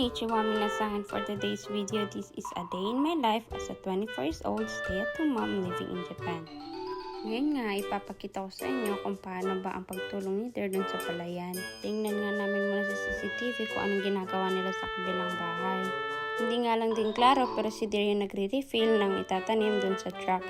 Konnichiwa minasan for today's video. This is a day in my life as a 24 years old stay-at-home mom living in Japan. Ngayon nga, ipapakita ko sa inyo kung paano ba ang pagtulong ni Der dun sa palayan. Tingnan nga namin muna sa CCTV kung anong ginagawa nila sa kabilang bahay. Hindi nga lang din klaro pero si Der yung nagre-refill ng itatanim dun sa truck.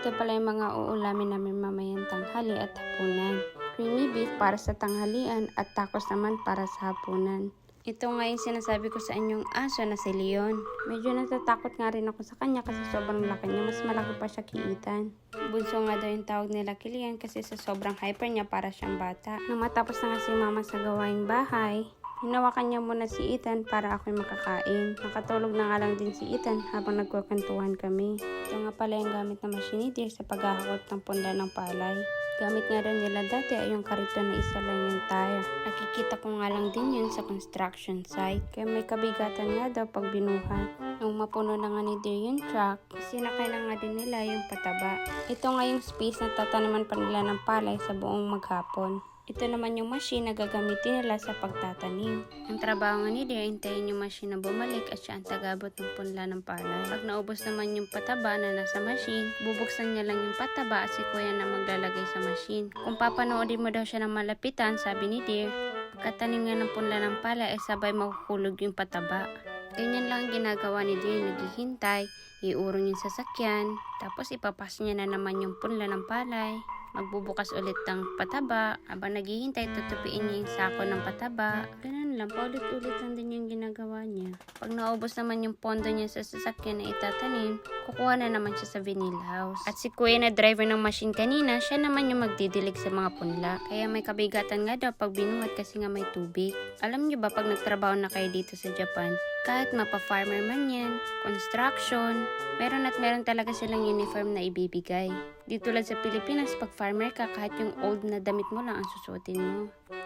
Ito pala yung mga uulamin namin mamayang tanghali at hapunan. Creamy beef para sa tanghalian at tacos naman para sa hapunan. Ito nga yung sinasabi ko sa inyong aso na si Leon. Medyo natatakot nga rin ako sa kanya kasi sobrang laki niya. Mas malaki pa siya kiitan. Bunso nga daw yung tawag nila kay Leon kasi sa sobrang hyper niya para siyang bata. Nang matapos na nga si mama sa gawaing bahay, hinawakan niya muna si Ethan para ako'y makakain. Nakatulog na nga lang din si Ethan habang nagkukwentuhan kami. Ito nga pala yung gamit na machine dear sa paghahakot ng punda ng palay. Gamit nga rin nila dati ay yung karito na isa lang yung tire. Nakikita ko nga lang din yun sa construction site. Kaya may kabigatan nga daw pag binuhat. Nung mapuno na nga ni Dear yung truck, sinakay na nga din nila yung pataba. Ito nga yung space na tataniman pa nila ng palay sa buong maghapon. Ito naman yung machine na gagamitin nila sa pagtatanim. Ang trabaho ni Dear, hintayin yung machine na bumalik at siya ang tagabot ng punla ng palay. Pag naubos naman yung pataba na nasa machine, bubuksan niya lang yung pataba at si kuya na maglalagay sa machine. Kung papanoodin mo daw siya ng malapitan, sabi ni Dear, pagkatanim nga ng punla ng palay ay sabay makukulog yung pataba. Ganyan lang ang ginagawa ni Dear, naghihintay, iurong yung sasakyan, tapos ipapas niya na naman yung punla ng palay magbubukas ulit ng pataba. Habang naghihintay, tutupiin niya yung sako ng pataba. Ganun lang, paulit-ulit lang din yung ginagawa niya. Pag naubos naman yung pondo niya sa sasakyan na itatanim, kukuha na naman siya sa vanilla house. At si kuya na driver ng machine kanina, siya naman yung magdidilig sa mga punla. Kaya may kabigatan nga daw pag binuhat kasi nga may tubig. Alam niyo ba pag nagtrabaho na kayo dito sa Japan, kahit mapa-farmer man yan, construction, meron at meron talaga silang uniform na ibibigay. Di tulad sa Pilipinas, pag farmer ka, kahit yung old na damit mo lang ang susuotin mo.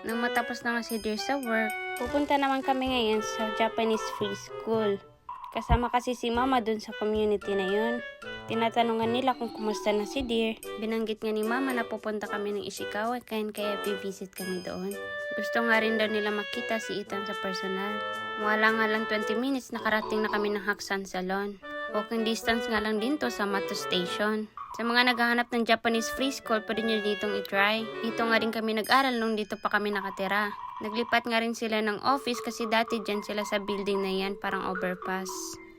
Nang matapos na nga si Dear sa work, pupunta naman kami ngayon sa Japanese Free School. Kasama kasi si Mama dun sa community na yun. Tinatanungan nila kung kumusta na si Dear. Binanggit nga ni Mama na pupunta kami ng Ishikawa kaya kaya visit kami doon. Gusto nga rin daw nila makita si Ethan sa personal. Wala nga lang 20 minutes nakarating na kami ng Haksan Salon. Walking distance nga lang din to sa Mato Station. Sa mga naghahanap ng Japanese free school, pwede nyo ditong itry. Dito nga rin kami nag-aral nung dito pa kami nakatira. Naglipat nga rin sila ng office kasi dati dyan sila sa building na yan, parang overpass.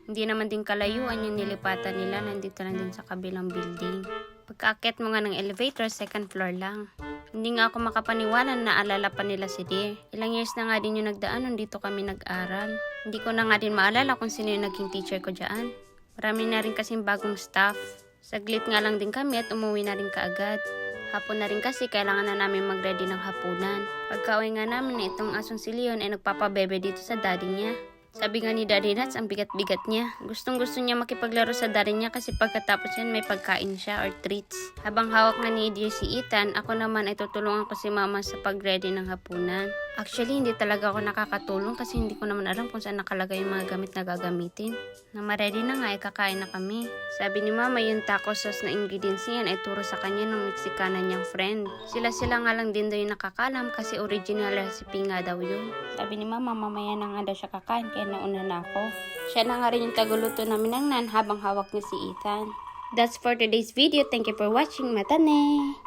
Hindi naman din kalayuan yung nilipatan nila, nandito lang din sa kabilang building. Pagkaakyat mo nga ng elevator, second floor lang. Hindi nga ako makapaniwala na alala pa nila si Dear. Ilang years na nga din yung nagdaan nung dito kami nag-aral. Hindi ko na nga din maalala kung sino yung naging teacher ko dyan. Marami na rin kasing bagong staff. Saglit nga lang din kami at umuwi na rin kaagad. Hapon na rin kasi kailangan na namin mag-ready ng hapunan. Pagka-uwi nga namin na itong asong si Leon ay nagpapabebe dito sa daddy niya. Sabi nga ni Daddy Nuts, ang bigat-bigat niya. Gustong gusto niya makipaglaro sa daddy niya kasi pagkatapos yan may pagkain siya or treats. Habang hawak na ni Dear si Ethan, ako naman ay tutulungan ko si Mama sa pag-ready ng hapunan. Actually, hindi talaga ako nakakatulong kasi hindi ko naman alam kung saan nakalagay yung mga gamit na gagamitin. Na ma-ready na nga, ay kakain na kami. Sabi ni Mama, yung taco sauce na ingredients niyan ay turo sa kanya ng Mexicana niyang friend. Sila-sila nga lang din daw yung nakakalam kasi original recipe nga daw yun. Sabi ni Mama, mamaya na nga daw siya kakain kaya nauna na ako. Siya na nga rin yung tagaluto namin ng nan habang hawak niya si Ethan. That's for today's video. Thank you for watching. Matane!